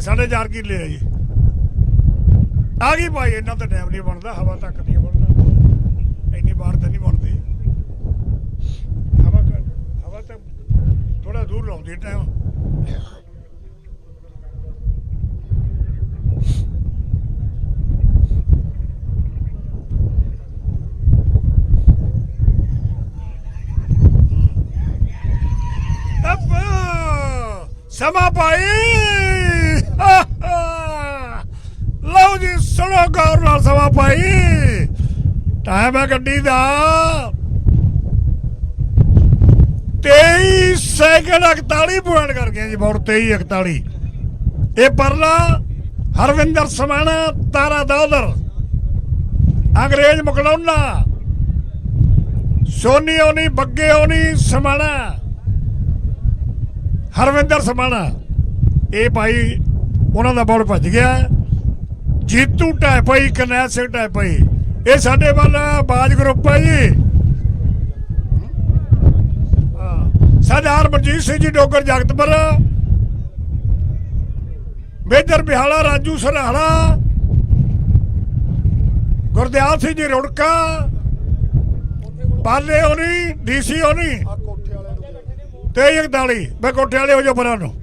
ਇਹ ਸਾਢੇ ਚਾਰ ਕਿੱਲੇ ਆ ਜੀ। ਆ ਗਈ ਭਾਈ ਇਹਨਾਂ ਤਾਂ ਟਾਈਮ ਨਹੀਂ ਬਣਦਾ, ਹਵਾ ਤੱਕ ਨਹੀਂ ਬਣਦਾ। ਇੰਨੀ ਬਾੜ ਤਾਂ ਨਹੀਂ ਬਣਦੀ। ਹਵਾ ਘੱਟ- ਹਵਾ ਤਾਂ ਥੋੜਾ ਦੂਰ ਲਾਉਂਦੀ ਟਾਈਮ ਅੱਪ, ਸਮਾ ਭਾਈ ਲਓ ਜੀ ਸੁਣੋ ਗੌਰ ਨਾਲ ਸਮਾ ਭਾਈ ਟਾਈਮ ਹੈ ਗੱਡੀ ਦਾ। 23 ਸੈਕਿੰਡ 41 ਪੁਆਇੰਟ ਕਰ ਗਿਆ ਜੀ ਬਹੁਤ 23 41 ਇਹ ਪਰਲਾ ਹਰਵਿੰਦਰ ਸਮਾਣਾ ਤਾਰਾ ਦਾਦਰ। ਅੰਗਰੇਜ਼ ਮਕੜੌਨਾ ਸੋਨੀ ਹੋਣੀ ਬੱਗੇ ਹੋਣੀ ਸਮਾਣਾ ਹਰਵਿੰਦਰ ਸਮਾਣਾ ਇਹ ਭਾਈ ਉਹਨਾਂ ਦਾ ਬੋਲ ਭੱਜ ਗਿਆ। ਜੀਤੂ ਟੈਪਈ ਕਨੈਤ ਸਿੰਘ ਟੈਪਈ ਇਹ ਸਾਡੇ ਵੱਲ ਬਾਜ ਗਰੁੱਪ ਹੈ। ਜੀ। ਸਰਦਾਰ ਮਨਜੀਤ ਸਿੰਘ ਜੀ ਡੋਗਰ ਜਗਤਪੁਰ। ਮੇਜਰ ਬਿਹਾਲਾ ਰਾਜੂ ਸਰਹਾਲਾ ਗੁਰਦਿਆਲ ਸਿੰਘ ਜੀ ਰੁੜਕਾ। ਪਾਲੇ ਹੋਣੀ ਡੀਸੀ ਹੋਣੀ। ਤੇ 41 ਮੈਂ ਕੋਠੇ ਵਾਲੇ ਹੋ ਜਾ ਪਰਾਂ ਨੂੰ।